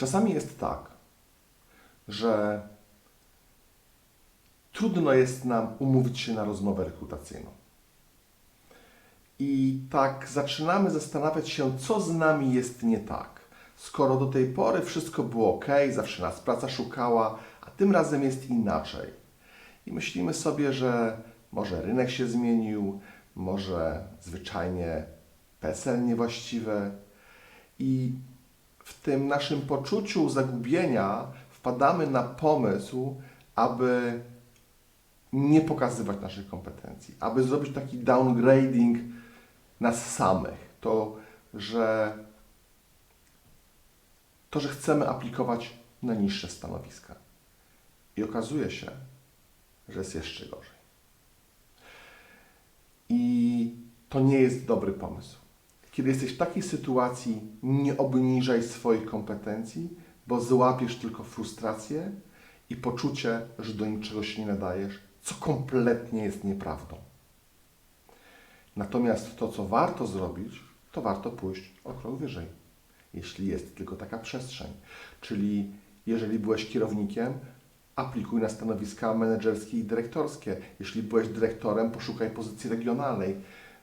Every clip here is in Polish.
Czasami jest tak, że trudno jest nam umówić się na rozmowę rekrutacyjną. I tak zaczynamy zastanawiać się, co z nami jest nie tak. Skoro do tej pory wszystko było ok, zawsze nas praca szukała, a tym razem jest inaczej. I myślimy sobie, że może rynek się zmienił, może zwyczajnie PESEL niewłaściwe. I w tym naszym poczuciu zagubienia wpadamy na pomysł, aby nie pokazywać naszych kompetencji, aby zrobić taki downgrading nas samych. To, że to, że chcemy aplikować na niższe stanowiska. I okazuje się, że jest jeszcze gorzej. I to nie jest dobry pomysł. Kiedy jesteś w takiej sytuacji, nie obniżaj swoich kompetencji, bo złapiesz tylko frustrację i poczucie, że do niczego się nie nadajesz, co kompletnie jest nieprawdą. Natomiast to, co warto zrobić, to warto pójść o krok wyżej, jeśli jest tylko taka przestrzeń. Czyli jeżeli byłeś kierownikiem, aplikuj na stanowiska menedżerskie i dyrektorskie. Jeśli byłeś dyrektorem, poszukaj pozycji regionalnej,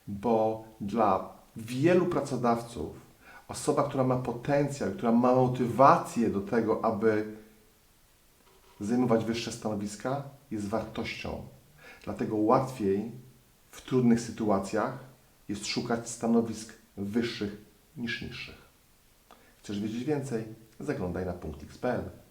bo dla wielu pracodawców osoba, która ma potencjał, która ma motywację do tego, aby zajmować wyższe stanowiska, jest wartością. Dlatego łatwiej w trudnych sytuacjach jest szukać stanowisk wyższych niż niższych. Chcesz wiedzieć więcej? Zaglądaj na punkt.xpl.